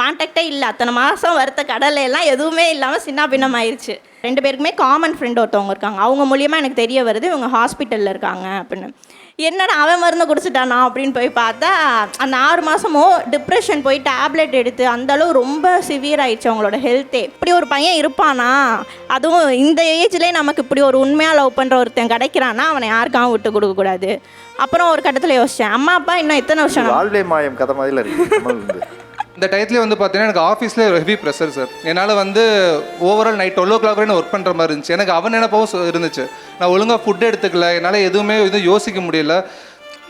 காண்டாக்டே இல்லை. அத்தனை மாதம் வறுத்த கடலை எல்லாம் எதுவுமே இல்லாமல் சின்ன பின்னம் ஆயிடுச்சு ரெண்டு பேருக்குமே காமன் ஃப்ரெண்ட் ஒருத்தவங்க இருக்காங்க. அவங்க மூலியமாக எனக்கு தெரிய வருது இவங்க ஹாஸ்பிட்டலில் இருக்காங்க அப்படின்னு. என்னடா அவன் மருந்து குடிச்சிட்டானா அப்படின்னு போய் பார்த்தா அந்த ஆறு மாதமும் டிப்ரெஷன் போய் டேப்லெட் எடுத்து அந்தளவு ரொம்ப சிவியர் ஆயிடுச்சு அவங்களோட ஹெல்த்தே இப்படி ஒரு பையன் இருப்பானா? அதுவும் இந்த ஏஜ்லேயே நமக்கு இப்படி ஒரு உண்மையாக லவ் பண்ணுற ஒருத்தன் கிடைக்கிறான்னா அவனை யாருக்காகவும் விட்டு கொடுக்கக்கூடாது அப்புறம் ஒரு கட்டத்தில் யோசித்தேன் அம்மா அப்பா இன்னும் எத்தனை வருஷம்? வாழ்வே மாயம் கதை மாதிரில இருக்கு. இந்த டயத்துலேயே வந்து பார்த்தீங்கன்னா எனக்கு ஆஃபீஸில் ஹெவி ப்ரெஷர் சார் என்னால் வந்து overall night twelve o'clock வரையும் ஒர்க் பண்ணுற மாதிரி இருந்துச்சு. எனக்கு அவன் நினைப்பாவும் இருந்துச்சு. நான் ஒழுங்காக ஃபுட் எடுத்துக்கல. என்னால் எதுவுமே எதுவும் யோசிக்க முடியல.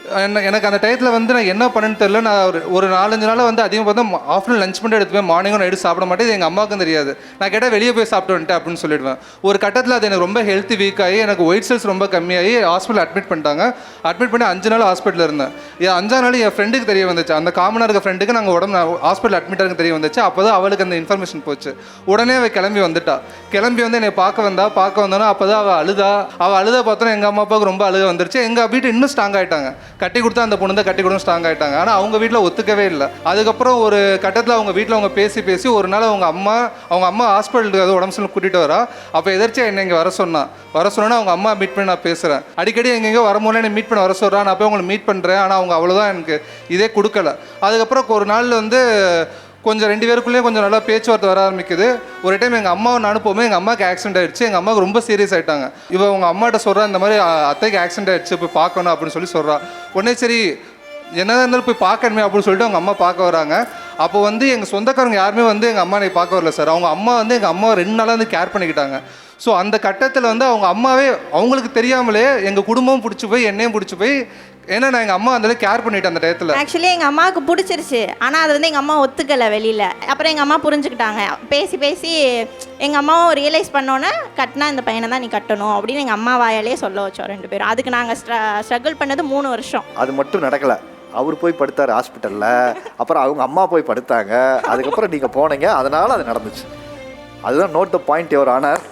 என்ன- எனக்கு அந்த டயத்தில் வந்து நான் என்ன பண்ணேன்னு தெரியல. நான் ஒரு ஒரு நாலஞ்சு நாளாக வந்து அதிகம் பார்த்தா ஆஃப்டர்நூன் லஞ்ச் மட்டும் எடுத்துப்பேன் மார்னிங்கும் நைட்டு சாப்பிட மாட்டேன். இது எங்கள் அம்மாவுக்கும் தெரியாது. நான் கேட்டால் வெளியே போய் சாப்பிட்டு வந்துட்டேன் அப்படின்னு சொல்லிடுவேன். ஒரு கட்டத்தில் அது எனக்கு ரொம்ப ஹெல்த் வீக் ஆகி எனக்கு ஒயிட் செல்ஸ் ரொம்ப கம்மியாகி ஹாஸ்பிட்டல் அட்மிட் பண்ணிட்டாங்க. அட்மிட் பண்ணி அஞ்சு நாள் ஹாஸ்பிட்டலில் இருந்தேன். என் அஞ்சாம் நாள் என் ஃப்ரெண்டுக்கு தெரிய வந்துச்சு. அந்த காமனாக இருக்க ஃப்ரெண்டுக்கு நாங்கள் உடம்பு ஹாஸ்பிட்டல் அட்மிட் ஆக தெரிய வந்துச்சு. அப்போ தான் அவளுக்கு அந்த இன்ஃபர்மேஷன் போச்சு. உடனே அவள் கிளம்பி வந்துட்டா. கிளம்பி வந்து என்னை பார்க்க வந்தா. பார்க்க வந்தோன்னா அப்போ தான் அவள் அழுதா. அவள் அழுத பார்த்தோன்னா எங்கள் அம்மா அப்பாவுக்கு ரொம்ப அழுக வந்துருச்சு. எங்கள் வீட்டு இன்னும் ஸ்ட்ராங் ஆகிட்டாங்க கட்டி கொடுத்தா அந்த பொண்ணு தான் கட்டி கொடுத்து ஸ்ட்ராங் ஆயிட்டாங்க. ஆனால் அவங்க வீட்டில் ஒத்துக்கவே இல்லை. அதுக்கப்புறம் ஒரு கட்டத்தில் அவங்க வீட்டில் அவங்க பேசி பேசி ஒரு நாள் அவங்க அம்மா அவங்க அம்மா ஹாஸ்பிட்டலுக்கு அது உடம்பு சொல்லி கூட்டிகிட்டு வரா. அப்போ எதிர்த்து என்னை இங்கே வர சொன்னான் வர சொன்னா அவங்க அம்மா மீட் பண்ணி நான் பேசுகிறேன் அடிக்கடி எங்கெங்கோ வரும்போது என்னை மீட் பண்ண வர சொல்கிறான் நான் போய் உங்களை மீட் பண்ணுறேன் ஆனால் அவங்க அவ்வளோதான் எனக்கு இதே கொடுக்கல. அதுக்கப்புறம் ஒரு நாள் வந்து கொஞ்சம் ரெண்டு பேருக்குள்ளேயே கொஞ்சம் நல்லா பேச்சுவார்த்தை வர ஆரம்பிக்குது. ஒரு டைம் எங்கள் அம்மாவை நான் அனுப்பும்போது எங்கள் அம்மாவுக்கு ஆக்சிடென்ட் ஆயிடுச்சு. எங்கள் அம்மாவுக்கு ரொம்ப சீரியஸ் ஆகிட்டாங்க இவ உங்கள் அம்மாட்ட சொல்கிறா இந்த மாதிரி அத்தைக்கு ஆக்சிடென்ட் ஆயிடுச்சு போய் பார்க்கணும் அப்படின்னு சொல்லி சொல்கிறா உடனே சரி என்னதான் இருந்தாலும் போய் பார்க்கணுமே அப்படின்னு சொல்லிட்டு அவங்க அம்மா பார்க்க வராங்க. அப்போ வந்து எங்கள் சொந்தக்காரங்க யாருமே வந்து எங்கள் அம்மா என்னை பார்க்க வரல சார். அவங்க அம்மா வந்து எங்கள் அம்மா ரெண்டு நாளாக வந்து கேர் பண்ணிக்கிட்டாங்க. ஸோ அந்த கட்டத்தில் வந்து அவங்க அம்மாவே அவங்களுக்கு தெரியாமலே எங்கள் குடும்பமும் பிடிச்சி போய் என்னையும் பிடிச்சி போய் ஏன்னா நான் எங்கள் அம்மா அந்த கேர் பண்ணிட்டேன் அந்த டயத்தில். ஆக்சுவலி எங்கள் அம்மாவுக்கு பிடிச்சிருச்சு. ஆனால் அது வந்து எங்கள் அம்மா ஒத்துக்கலை வெளியில். அப்புறம் எங்கள் அம்மா புரிஞ்சுக்கிட்டாங்க. பேசி பேசி எங்கள் அம்மாவும் ரியலைஸ் பண்ணோன்னே கட்டினா இந்த பையனை தான் நீ கட்டணும் அப்படின்னு எங்கள் அம்மா வாயாலே சொல்ல வச்சோம் ரெண்டு பேரும். அதுக்கு நாங்கள் ஸ்ட்ரகிள் பண்ணது மூணு வருஷம். அது மட்டும் நடக்கல. அவர் போய் படுத்தார் ஹாஸ்பிட்டலில். அப்புறம் அவங்க அம்மா போய் படுத்தாங்க. அதுக்கப்புறம் நீங்கள் போனீங்க. அதனால் அது நடந்துச்சு. அதுதான் note the point your honour.